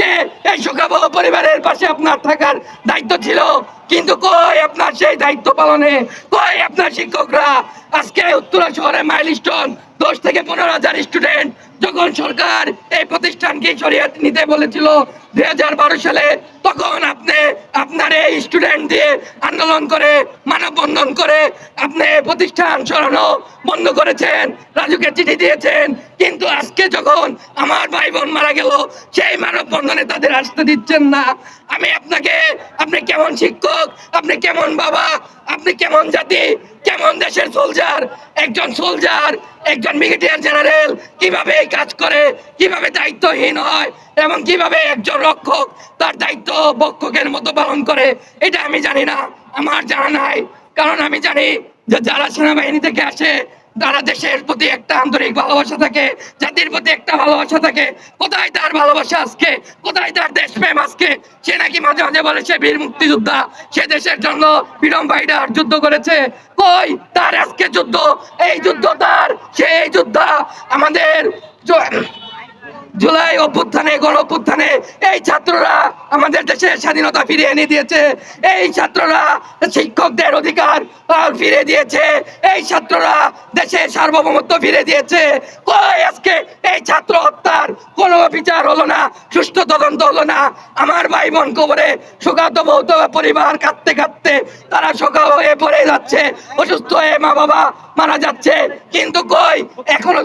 আজকে এই সুখাবহ পরিবারের পাশে আপনার থাকার দায়িত্ব ছিল। কিন্তু কই আপনার সেই দায়িত্ব পালনে? কই আপনার শিক্ষকরা? আজকে উত্তরা শহরে মাইল স্টোন দশ থেকে পনেরো হাজার স্টুডেন্ট যখন সরকার এই প্রতিষ্ঠানকে সরিয়ে নিতে বলেছিল দুই হাজার বারো সালে, তখন আপনি আপনার এই স্টুডেন্ট দিয়ে আন্দোলন করে, মানববন্ধন করে আপনি প্রতিষ্ঠান সরানো বন্ধ করেছেন, রাজুকে চিঠি দিয়েছেন। কিন্তু আজকে যখন আমার ভাই বোন মারা গেল, সেই মানববন্ধনে তাদের আসতে দিচ্ছেন না। আমি আপনাকে, আপনি কেমন শিক্ষক, আপনি কেমন বাবা, আপনি কেমন জাতি, কেমন দেশের সোলজার একজন সোলজার একজন ব্রিগেডিয়ার জেনারেল কীভাবে এই কাজ করে? কীভাবে দায়িত্বহীন হয়? এবং কীভাবে একজন রক্ষক তার দায়িত্ব বক্ষকের মতো পালন করে? এটা আমি জানি না, আমার জানা নাই। কারণ আমি জানি যে যারা সেনাবাহিনী থেকে আসে, তারা দেশের প্রতি একটা আন্তরিক ভালোবাসা থাকে, জাতির প্রতি একটা ভালোবাসা থাকে। কোথায় তার ভালোবাসা আজকে? কোথায় তার দেশপ্রেম আজকে? সে নাকি মাঝে মাঝে বলে সে বীর মুক্তিযোদ্ধা, সে দেশের জন্য ফ্রিডম ফাইটার যুদ্ধ করেছে। কই তার আজকে যুদ্ধ? এই যুদ্ধ তার সেই যোদ্ধা আমাদের জুলাই অভ্যুত্থানে গণ অভ্যুত্থানে এই ছাত্ররা আমাদের দেশের স্বাধীনতা ফিরিয়ে এনে দিয়েছে। এই ছাত্ররা শিক্ষকদের অধিকার ফিরে দিয়েছে। এই ছাত্ররা দেশের সার্বভৌমত্ব ফিরে দিয়েছে। আজকে এই ছাত্র হত্যার কোনো বিচার হলো না, সুষ্ঠু তদন্ত হলো না? আমার ভাই বোন কবরে শোকাত বহুত পরিবার কাঁদতে কাঁদতে তারা শোকা হয়ে পড়ে যাচ্ছে। অসুস্থ হয়ে মা বাবা মারা যাচ্ছে। কিন্তু কই? এখনও